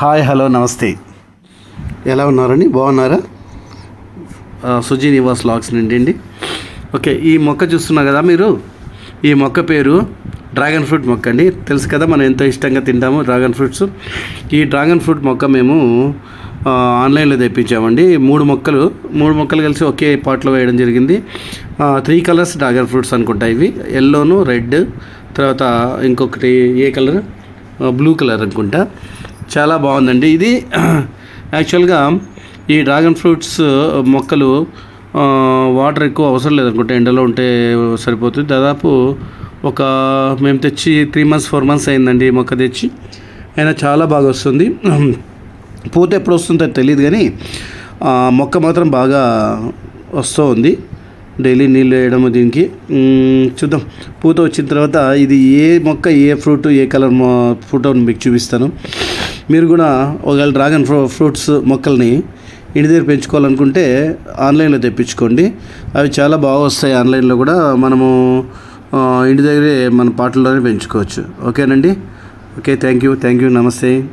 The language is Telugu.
హాయ్ హలో నమస్తే. ఎలా ఉన్నారండి? బాగున్నారా? సుజీ నివాస్ లాక్స్ నుండి అండి. ఓకే ఈ మొక్క చూస్తున్నారు కదా మీరు? ఈ మొక్క పేరు డ్రాగన్ ఫ్రూట్ మొక్క అండి. తెలుసు కదా మనం ఎంతో ఇష్టంగా తింటాము డ్రాగన్ ఫ్రూట్స్. ఈ డ్రాగన్ ఫ్రూట్ మొక్క మేము ఆన్లైన్లో తెప్పించామండి. మూడు మొక్కలు మూడు మొక్కలు కలిసి ఒకే పాట్లో వేయడం జరిగింది. త్రీ కలర్స్ డ్రాగన్ ఫ్రూట్స్ అనుకుంటా ఇవి. ఎల్లోను రెడ్ తర్వాత ఇంకొకటి ఏ కలర్? బ్లూ కలర్ అనుకుంటా. చాలా బాగుందండి. ఇది యాక్చువల్గా ఈ డ్రాగన్ ఫ్రూట్స్ మొక్కలు వాటర్ ఎక్కువ అవసరం లేదనుకుంటే. ఎండలో ఉంటే సరిపోతుంది. దాదాపు ఒక మేము తెచ్చి త్రీ మంత్స్ ఫోర్ మంత్స్ అయిందండి ఈ మొక్క తెచ్చి. అయినా చాలా బాగా వస్తుంది. పూత ఎప్పుడు వస్తుందో తెలియదు కానీ మొక్క మాత్రం బాగా వస్తూ ఉంది. డైలీ నీళ్ళు వేయడం దీనికి. చూద్దాం. పూత వచ్చిన తర్వాత ఇది ఏ మొక్క ఏ ఫ్రూట్ ఏ కలర్ ఫ్రూట్ అని మీకు చూపిస్తాను. మీరు కూడా ఒకవేళ డ్రాగన్ ఫ్రూ ఫ్రూట్స్ మొక్కల్ని ఇంటి దగ్గర పెంచుకోవాలనుకుంటే ఆన్లైన్లో తెప్పించుకోండి. అవి చాలా బాగా వస్తాయి ఆన్లైన్లో కూడా. మనము ఇంటి దగ్గరే మన పాటల్లోనే పెంచుకోవచ్చు. ఓకేనండి? Okay thank you. Thank you. నమస్తే.